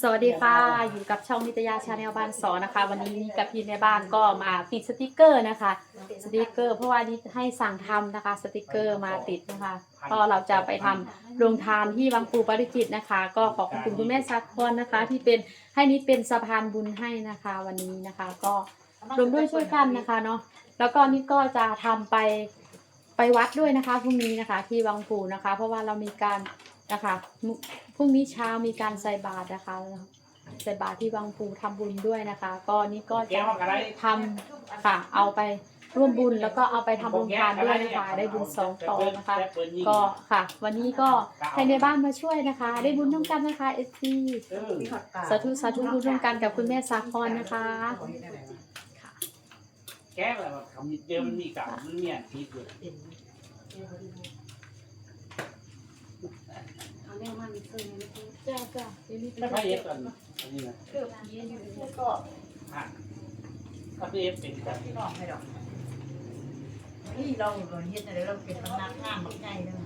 สวัสดีค่ะ อยู่กับช่องนิตยาชาแนลบ้านสอนนะคะ วันนี้กับพี่ในบ้านก็มาติดสติกเกอร์นะคะ สติกเกอร์เพราะว่านี่ให้สั่งทำนะคะ สติกเกอร์มาติดนะคะก็เราจะไปทำโรงทานที่บางปูปาริจิตนะคะ ก็ขอบคุณคุณแม่ซักพรนะคะ ที่เป็นให้นิดเป็นสะพานบุญให้นะคะ วันนี้นะคะ ก็รวมด้วยช่วยกันนะคะเนาะแล้วก็นี่ก็จะทำไปไปวัดด้วยนะคะพรุ่งนี้นะคะ ที่วังปูนะคะ เพราะว่าเรามีการนะคะ พรุ่งนี้เช้ามีการใส่บาตรนะคะใส่บาตรที่วังปูทำบุญด้วยนะคะ ก็นี่ก็จะทำค่ะ เอาไปร่วมบุญแล้วก็เอาไปทำโรงทานด้วยนะคะได้บุญสองต่อนะคะ ก็ค่ะ วันนี้ก็ให้ในบ้านมาช่วยนะคะ ได้บุญร่วมกันนะคะเอซีสาธุสาธุบุญร่วมกันกับคุณแม่สาครนะคะค่ะแก้วอะไรคำเดิมมันมีกับมันเนี่ยทีเดียว จ้า จ้าเดี๋ยวนี้ถ้าเอฟกันอันนี้นะอะถ้าเอฟเป็นกันพี่น้องไม่ดอกนี่เราเราเฮ็ดอะไรเราเป็นมันนักข้ามมันไงเนาะ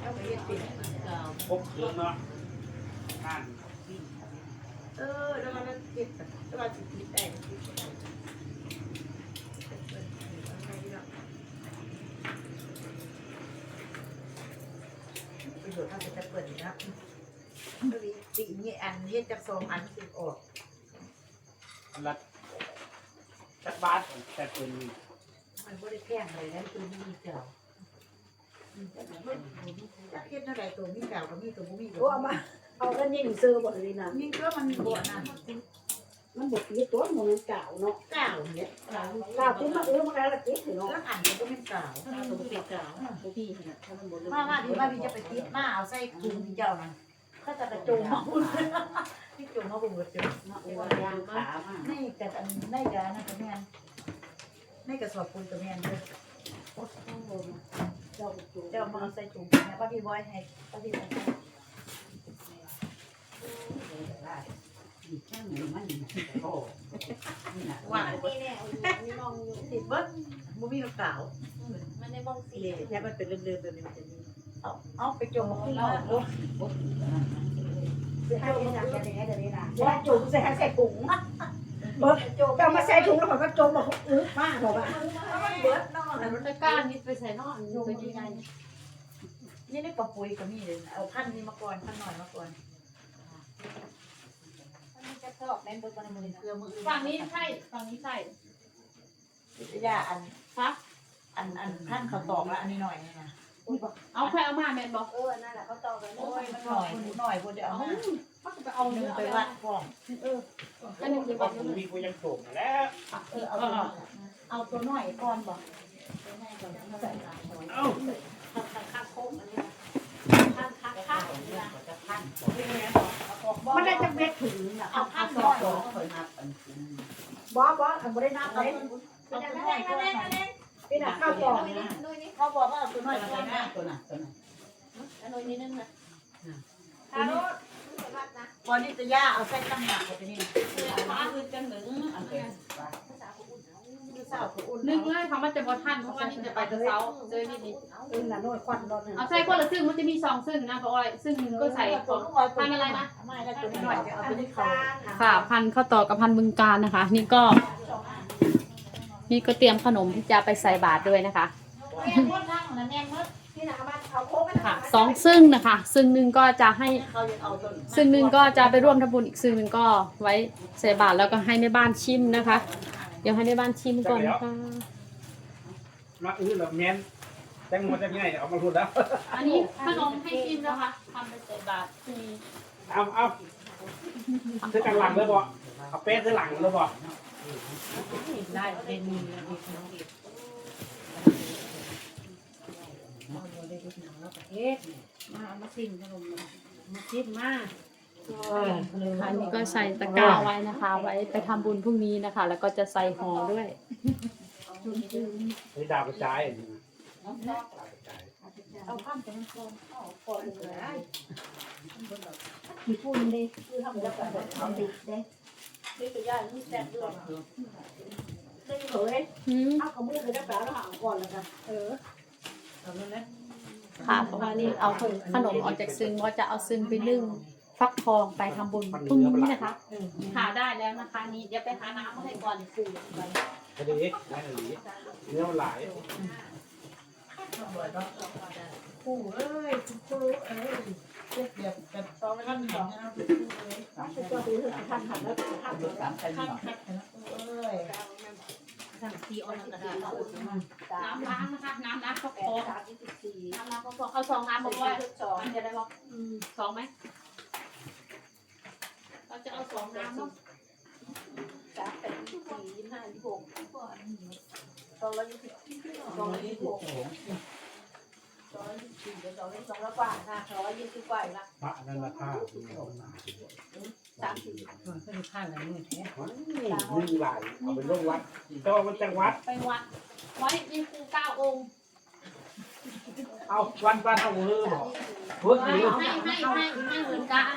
เราไปเฮ็ดเป็นเราพบเครื่องเนาะอ่านเออแล้วมันเฮ็ดแล้วเราสิดได้คิดได้ประโยชน์ถ้าจะเปิดนะ ปีนี้อันเฮ็ดจากสองอันสิออกรัดจักบาทแต่เป็นมันบ่ได้แพงเลยนะตัวนี้มีเก่าจักเฮ็ดเท่าไหร่ตัวมีเก่าก็มีตัวบ่มีโอ้เอามา เอากันยิงซื้อหมดเลยนะมีก็มันบ่นั่นมันบดยี่ตัวมันเก่าเนาะเก่าเนี่ยเก่าเก่าที่มาเออมันอะไรละติดเนาะแล้วอันมันก็เป็นเก่าตัวเป็นเก่าตัวพี่ขนะถ้ามันบดมาว่าดีว่าพี่จะไปติดมาเอาใส่ถุงเจ้านั่น เขาจะกระโจมมาบุญพี่โจมมาบุญกระโจมโอ้ยยางขามาในกระอันในกระนั่นกระแมนในกระสอบปูนกระแมนเลยโอ้โหเจ้าจูเจ้ามาใส่ถุงเนี่ยป้าพี่บอยให้ป้าพี่บอยให้ช่านนี่แน่มีมองอยู่ติดเบิ้ลบ่มีเก่ามันในมองสีเลยแค่มันเป็นเรื่อยๆแบบนี้มันจะมี เอาเอาไปจมมาขึ้นมาลูกให้ยังไงจะยังไงจะนี่นะว่าจุ่มใส่ใส่ถุงเบิร์ดเจ้ามาใส่ถุงแล้วมันก็จมมาอื้อมากบอกว่าเบิ้ลนอนตะก้านิดไปใส่นอนตัวใหญ่นี่ในกระปุยก็มีเลยเอาพันนี้มาก่อนพันหน่อยมาก่อนมันจะชอบแม่นบนบนมือเกลือมือฝั่งนี้ใช่ฝั่งนี้ใช่ยาอันครับอันอันท่านเขาตอกแล้วอันนี้หน่อยนี่นะ เอาใครเอามาแมนบอกเออ นั่นแหละเขาต่อกันโอ้ยมันหน่อยหน่อยพอเดี๋ยวเอาเอาไปเอาหเนื้นึ่งอไปไปวัวัดดกล้องอันนึงไปก็วัดผมมีกูยังโฉมแล้วเออเอาตัวเอาตัวหน่อยก่อนบอกเอ้าข้าวโค้งอันนี้ข้าวข้าวข้าวมันได้จะเม็ดถุงอะเอาพันหน่อยบอสบอสอันบได้นับเลยเอาตัวหน่อยก่อ นพี่น่ะข้าวกล่องนี่นี่นี่เขาบอกว่าเอาตัวหน่อยก่อนนะอันนู้นนี่นึงนะฮัลโหลวัดนะวันนี้จะย่าเอาเส้นตั้งหนักกว่านี้ฟ้าคือจังหนึ่งภาษาคนอุ่นดูสาวอุ่นนึกเลยเขามันจะบอทันเพราะว่านี่จะไปแต่เช้าเจอนี่นี่เออน่ะโน่นควันโดนเอาใส่คนละซึ่งมันจะมีสองซึ่งนะเพราะว่าซึ่งหนึงก็ใส่ของไม่ได้ตัวหน่อยเอาตัวนี้เขาค่ะพันข้าวต่อกับพันบึงการนะคะ นี่ก็ นี่ก็เตรียมขนมที่จะไปใส่บาตรด้วยนะคะแม่มดทั้งนะแม่มดนี่นะมาเอาโค้งไปค่ะสองซึ่งนะคะ ซึ่งหนึ่งก็จะให้เขายังเอาตัวซึ่งหนึ่งก็จะไปร่วมทำบุญอีกซึ่งหนึ่งก็ไว้ใส่บาตรแล้วก็ให้ในบ้านชิมนะคะ เดี๋ยวให้ในบ้านชิมก่อนนะคะมาอื้อแล้วแม่นแตงโมจะยังไงเอามาพูดแล้ว อันนี้ขนมให้ชิมนะคะทำไปใส่บาตรที่เอาเอาซื้อกันหลังเลยบ่เอาเป๊ะซื้อหลังเลยบ่ ได้เป็นมีเอ๊ะมาเอามาซิมขนมมาซิมมาอันนี้ก็ใส่ตะกร้าไว้นะคะ ไว้ไปทำบุญพรุ่งนี้นะคะ แล้วก็จะใส่ห่อด้วย นี่ดาวกระจายอันนี้นะดาวกระจายเอาข้ามไปมันก่อนเอาก่อนเลยมีปุ่นดิคือทำแล้วก็เอาดิเด้ นี่ตัวย่านี่แซ่บด้วยได้เผยอืมเอาของมือเลยได้แปลแล้วเอาก่อนแล้วกันเออเอาแล้วนะค่ะเพราะว่านี่เอาขนมออกจากซึ้งว่าจะเอาซึ้งไปนึ่งฟักทองไปทำบุญพรุ่งนี้นะคะหาได้แล้วนะคะนี่เดี๋ยวไปหาน้ำมาให้ก่อนปูไปคดีได้คดีเนื้อมันหลายปู่เอ้ยคุณครูเอ้ยเจ็บแบบแบบสองขั้นสองนะคุ ณครูเอ้ยก็คือท่านหันแล้วท่านขั้นขั้นนะเอ้ยสั่งซีออนกระดาษน้ำล้างนะคะน้ำล้างฟักทองสามยี่สิบสี่น้ำล้างฟักทองเอาสองน้ำบอกว่าสองมันจะได้บอกสองไหมเราจะเอาสองน้ำเนาะสามแปดยี่สิบสี่ยี่ห้ายี่หกสองร้อยยี่สิบสองร้อยยี่สิบหก อยยี่สิบสี่สองร้อยสองร้อยกว่าค่ะสองร้อยยี่สิบกว่าละพระนั่นราคาสามสี่มันเป็นขั้นอะไรเนี่ยนี่หลายเอาไปลงวัดก็มันจังวัด ไปวัดไว้มีครูเก้าองค์เอาวันบ้านเอาเวอบอกเวอร์ให้อยู่ให้ให้ให้ให้เหมือนกัน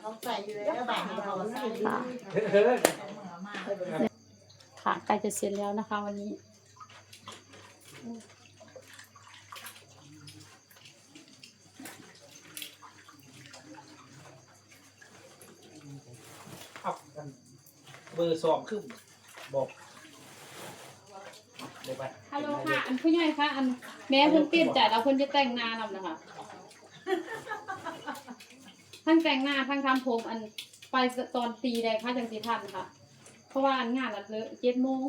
เขาใส่อยู่แล้วแบบเราใส่ค่ะเฮ้ยมากค่ะใกล้จะเสร็จแล้วนะคะวันนี้ อากันเบอร์สองขึ้นบอกเดี๋ยวไปฮัลโหลค่ะ อันผู้ใหญ่ค่ะ อันแม่เพิ่นเปลี่ยนใจแล้วเพิ่นจะแต่งหน้านำนะคะ ทั้งแต่งหน้าทั้งทำผมอันไปตอนตีได้ค่ะจังสีทันค่ะ เพราะว่าอันงานอันเลอะเจ็ดโมง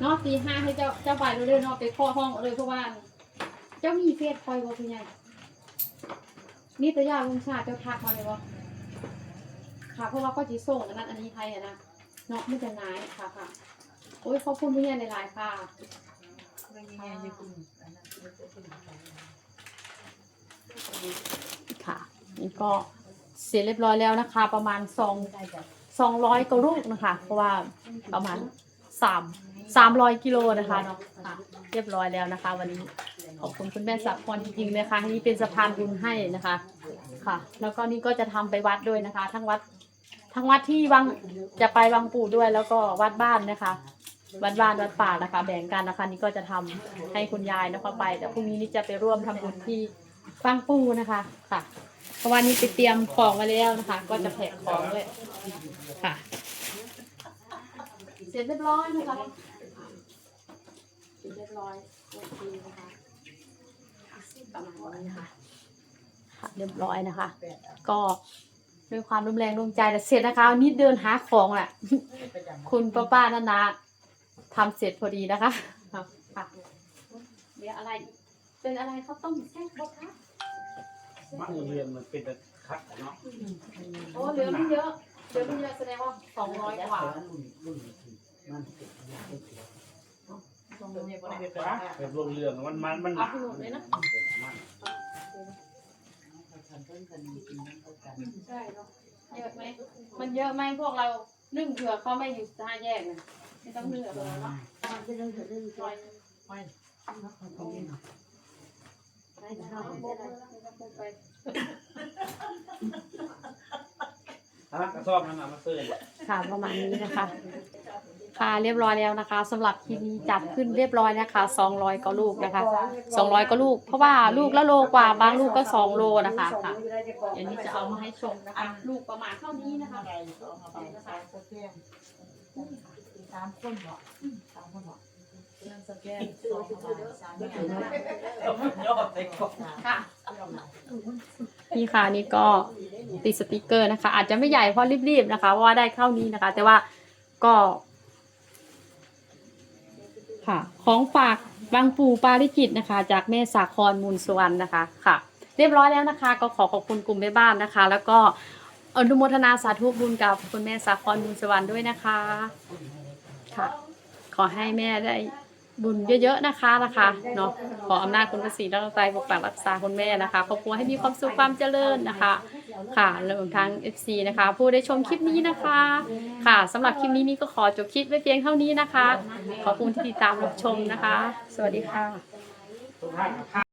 เนาะตีห้าให้เจ้าเจ้าไปเรื่อยๆเนาะไปเคาะห้องเลยเพราะว่า จ้ามีเฟซคอยบ่พี่ใหญ่นี่ตะยาลุงชาติเจ้าทักมาเลยวะค่ะเพราะว่าก็จีส่งอันนั้นอันนี้ไทยอะนะเนาะไม่จะนายค่ะค่ะ โอ้ยขอบคุณพี่ใหญ่หลายๆค่ะไม่มีงานจะคุณค่ะนี่ก็เสร็จเรียบร้อยแล้วนะคะ ประมาณสองสองร้อยกว่าลูกนะคะ เพราะว่าประมาณสามสามร้อยกิโลนะคะเนาะค่ะเรียบร้อยแล้วนะคะ วันนี้ อบคุณคุณแม่สับพรจริงๆนะคะนี่เป็นสะพานบุญให้นะคะ ค่ะ แล้วก็นี่ก็จะทำไปวัดด้วยนะคะ ทั้งวัด ทั้งวัดที่วังจะไปวังปู่ด้วย แล้วก็วัดบ้านนะคะ วัดบ้านวัดป่านะคะ แบ่งกันนะคะนี่ก็จะทำให้คุณยายนะคะไป แต่พรุ่งนี้นี่จะไปร่วมทำบุญที่วังปู่นะคะค่ะ เพราะว่านี่ไปเตรียมของไว้แล้วนะคะ ก็จะแพ็คของด้วยค่ะ เสร็จเรียบร้อยนะคะเสร็จเรียบร้อยโอเคนะคะ ประมาณนี้นะคะค่ะเรียบร้อยนะคะ ก็ด้วยความรุนแรงรวมใจแต่เสร็จนะคะวันนี่เดินหาของแหละ คุณป้าป้านานาทำเสร็จพอดีนะคะครับค่ะเดี๋ยวอะไรอีกเป็นอะไรเขาวต้มแซ่บบ่คะมันเรียนมันเป็นคัดเนาะโอ้เหลือไม่เยอะเหลือไม่เยอะแสดงว่าสองร้อยกว่า เป็นรวมเรื่องมันมันมันเอาไปหมดเลยนะใช่เนาะเยอะไหมมันเยอะไหมพวกเรานึ่งเผื่อเขาไม่อยู่ห้าแยกนะไม่ต้องนึ่งอะไรเนาะเป็นเรื่องเรื่องปล่อยไม่เอาโบกเลยนะไม่ต้องไปถ้ากระสอบนั้นเอามาซื้อค่ะประมาณนี้นะคะ ค่ะเรียบร้อยแล้วนะคะสำหรับคลิปนี้จัดขึ้นเรียบร้อยนะคะ 200ก็ลูกนะคะ 200ก็ลูก เพราะว่าลูกละโลกว่าบางลูกก็ 2 โลนะคะค่ะเดี๋ยวนี้จะเอามาให้ชมนะคะลูกประมาณเท่านี้นะคะสามคนเหรอสามคนเหรอสแกนสองสามค่ะนี่ค่ะนี่ก็ติดสติกเกอร์นะคะ อาจจะไม่ใหญ่เพราะรีบๆนะคะเพราะว่าได้เข้านี้นะคะ แต่ว่าก็ ค่ะ ของฝากบางปูปาริจิตนะคะ จากแม่สาครมูลสวรรณนะคะค่ะ เรียบร้อยแล้วนะคะ ก็ขอขอบคุณกลุ่มแม่บ้านนะคะ แล้วก็อนุโมทนาสาธุบุญกับคุณแม่สาครมูลสวรรณด้วยนะคะค่ะ ขอให้แม่ได้บุญเยอะๆนะคะนะคะเนาะขออำนาจคุณพระศรีรัตนตรัยปกปักรักษาคุณแม่นะคะครอบครัวให้มีความสุขความเจริญนะคะ ค่ะรวมทั้ง FC นะคะ ผู้ได้ชมคลิปนี้นะคะ ค่ะสำหรับคลิปนี้นี่ก็ขอจบคลิปไว้เพียงเท่านี้นะคะ ขอบคุณที่ติดตามรับชมนะคะ สวัสดีค่ะ